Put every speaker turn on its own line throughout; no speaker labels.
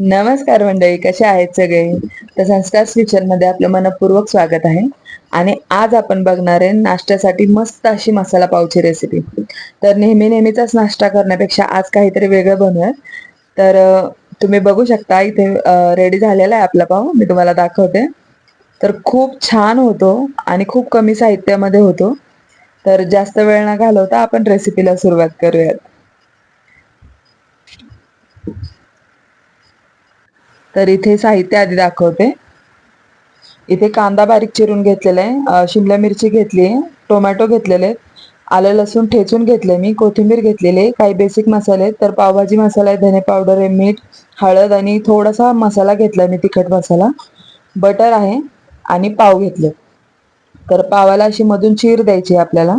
नमस्कार मंडळी कसे आहेत सगळे? तर संस्कार किचनमध्ये आपलं मनपूर्वक स्वागत आहे. आणि आज आपण बघणार आहे नाश्त्यासाठी मस्त अशी मसाला पावची रेसिपी तर नेहमी नेहमीचाच नाश्ता करण्यापेक्षा आज काहीतरी वेगळं बनवूया तर तुम्ही बघू शकता इथे रेडी झालेला आहे आपला पाव. मी तुम्हाला दाखवते. तर खूप छान होतो आणि खूप कमी साहित्यामध्ये होतो. तर जास्त वेळ न घालवता आपण रेसिपीला सुरुवात करूयात. तर इथे साहित्य आधी दाखवते. इथे कांदा बारीक चिरून घेतलेला आहे. शिमला मिरची घेतली आहे. टोमॅटो घेतलेले आहेत. आलं लसूण ठेचून घेतले मी. कोथिंबीर घेतलेली आहे. काही बेसिक मसाले आहेत. तर पावभाजी मसाला आहे. धने पावडर आहे मीठ हळद आणि थोडासा मसाला घेतला मी तिखट मसाला. बटर आहे आणि पाव घेतले. तर पावाला अशी मधून चीर द्यायची आपल्याला.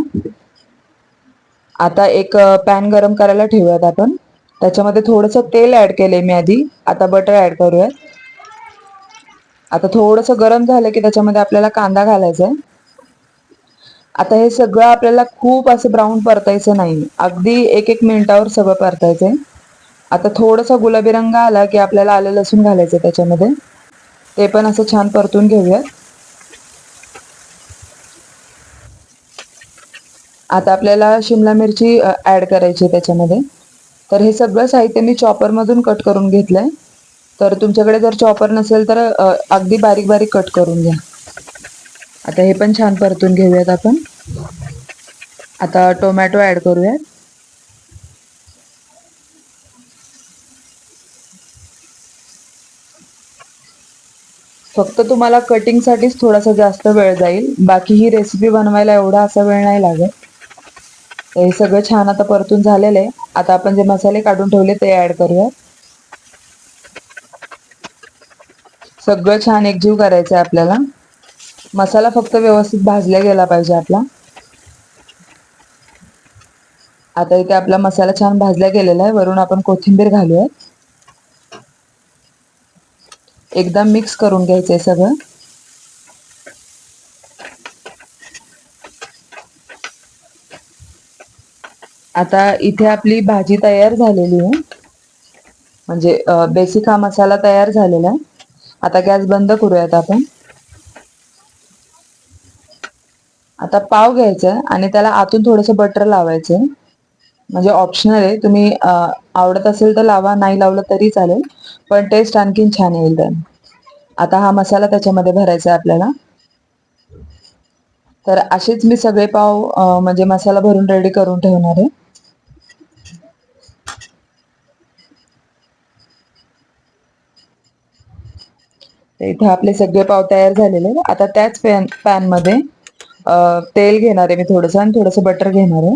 आता एक पॅन गरम करायला ठेवूयात आपण. त्याच्यामध्ये थोडंसं तेल ऍड केलंय मी आधी. आता बटर ऍड करूयात. आता थोडस गरम झालं की त्याच्यामध्ये आपल्याला कांदा घालायचा आहे आता हे सगळं आपल्याला खूप असं ब्राऊन परतायचं नाही. अगदी एक एक मिनिटावर सगळं परतायचंय. आता थोडंसं गुलाबी रंग आला की आपल्याला आलं लसूण घालायचं त्याच्यामध्ये. ते पण असं छान परतून घेऊयात. आता आपल्याला शिमला मिरची ऍड करायची त्याच्यामध्ये. तर हे सगळं साहित्य मी चॉपरमधून कट करून घेतलंय. तर तुमच्याकडे जर चॉपर नसेल तर अगदी बारीक बारीक कट करून घ्या. आता हे पण छान परतून घेऊयात आपण. आता टोमॅटो ऍड करूयात. फक्त तुम्हाला कटिंगसाठीच थोडासा जास्त वेळ जाईल. बाकी ही रेसिपी बनवायला एवढा असा वेळ नाही लागत. हे सगळं छान आता परतून झालेलं आहे. आता आपण जे मसाले काढून ठेवले ते ऍड करूया सगळं छान एकजीव करायचं आहे आपल्याला. मसाला फक्त व्यवस्थित भाजला गेला पाहिजे आपला. आता इथे आपला मसाला छान भाजला गेलेला आहे. वरून आपण कोथिंबीर घालूया एकदम मिक्स करून घ्यायचंय सगळं. आता इथे आपली भाजी तयार झालेली आहे. म्हणजे बेसिक हा मसाला तयार झालेला आहे. आता गॅस बंद करूयात आपण. आता पाव घ्यायचा आणि त्याला आतून थोडस बटर लावायचं म्हणजे ऑप्शनल आहे. तुम्ही आवडत असेल तर लावा नाही लावलं तरी चालेल. पण टेस्ट आणखीन छान येईल तर आता हा मसाला त्याच्यामध्ये भरायचा आहे आपल्याला. तर असेच मी सगळे पाव म्हणजे मसाला भरून रेडी करून ठेवणार आहे. इथे आपले सगळे पाव तयार झालेले आता त्याच पॅन पॅनमध्ये तेल घेणार आहे मी थोडस आणि थोडस बटर घेणार आहे.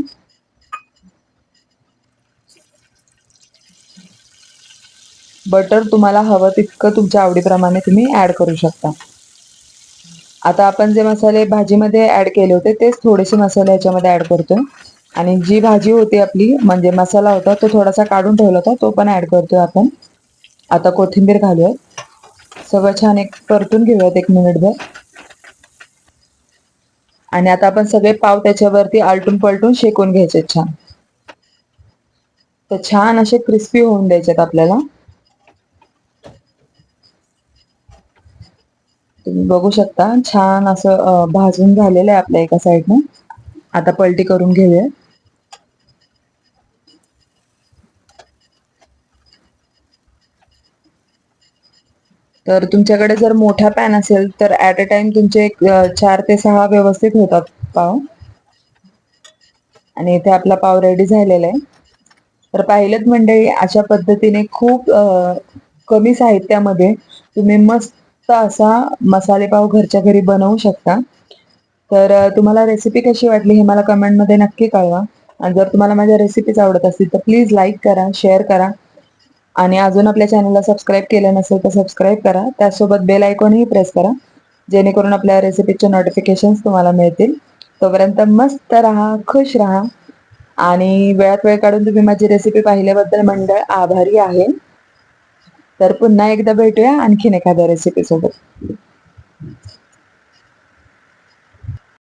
बटर तुम्हाला हवं तितकं तुमच्या आवडीप्रमाणे तुम्ही ऍड करू शकता. आता आपण जे मसाले भाजीमध्ये ऍड केले होते तेच थोडेसे मसाले याच्यामध्ये ऍड करतोय. आणि जी भाजी होती आपली म्हणजे मसाला होता तो थोडासा काढून ठेवला होता तो पण ऍड करतोय आपण. आता कोथिंबीर घालूयात. सगळं छान एक परतून घेऊयात एक मिनिटभर आणि आता आपण सगळे पाव त्याच्यावरती आलटून पलटून शेकून घ्यायचे छान. तर छान असे क्रिस्पी होऊन द्यायचेत आपल्याला. तुम्ही बघू शकता छान असं भाजून झालेलं आहे आपल्या एका साईडने आता पलटी करून घेऊया तर तुमच्याकडे जर मोठा पॅन असेल तर ऍट अ टाइम तुमचे चार ते सहा व्यवस्थित होतात पाव. आणि इथे आपला पाव रेडी झालेला आहे. तर पाहिलंच मंडळी अशा पद्धतीने खूप कमी साहित्यामध्ये तुम्ही मस्त असा मसाले पाव घरच्या घरी बनवू शकता. तर तुम्हाला रेसिपी कशी वाटली हे मला कमेंटमध्ये नक्की कळवा. आणि जर तुम्हाला माझ्या रेसिपीज आवडत असतील तर प्लीज लाईक करा शेअर करा. आणि अजून आपल्या चॅनलला सबस्क्राईब केलं नसेल तर सबस्क्राईब करा. त्यासोबत बेल आयकॉनही प्रेस करा जेणेकरून आपल्या रेसिपीचे नोटिफिकेशन तुम्हाला मिळतील. तोपर्यंत मस्त राहा खुश राहा. आणि वेळात वेळ काढून तुम्ही माझी रेसिपी पाहिल्याबद्दल मंडळ आभारी आहे. तर पुन्हा एकदा भेटूया आणखीन एखाद्या रेसिपीसोबत